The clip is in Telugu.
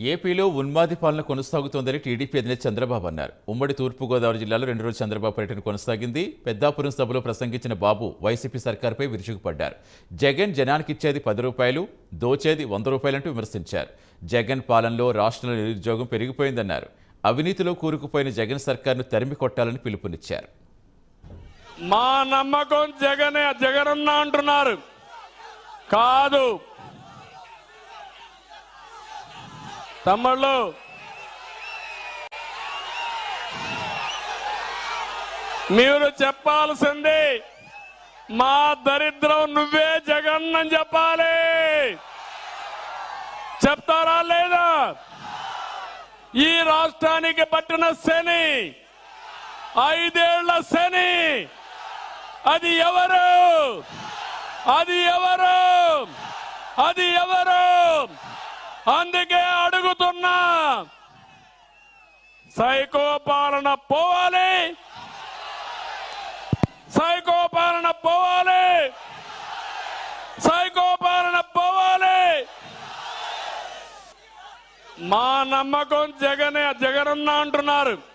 ఏపీలో ఉన్మాది పాలన కొనసాగుతోందని టీడీపీ అధినేత చంద్రబాబు అన్నారు. ఉమ్మడి తూర్పుగోదావరి జిల్లాలో రెండు రోజులు చంద్రబాబు పర్యటన కొనసాగింది. పెద్దాపురం సభలో ప్రసంగించిన బాబు వైసీపీ సర్కార్పై విరుచుకుపడ్డారు. జగన్ జనానికి ఇచ్చేది పది రూపాయలు దోచేది వంద రూపాయలంటూ విమర్శించారు. జగన్ పాలనలో రాష్ట్రంలో నిరుద్యోగం పెరిగిపోయిందన్నారు. అవినీతిలో కూరుకుపోయిన జగన్ సర్కార్ను తరిమి కొట్టాలని పిలుపునిచ్చారు. మా నమ్మకం జగనే జగనన్న అంటున్నారు. కాదు. తమ్ముళ్ళు. మీరు చెప్పాల్సింది మా దరిద్రం నువ్వే జగన్ అని చెప్పాలి. చెప్తారా లేదా? ఈ రాష్ట్రానికి పట్టిన శని ఐదేళ్ళ శని అది ఎవరు? అది ఎవరు? అది ఎవరు? అందుకే అడుగుతున్నా. సైకో పాలన పోవాలి. సైకో పాలన పోవాలి. సైకో పాలన పోవాలి. మా నమ్మకం జగనే జగనన్న అంటున్నారు.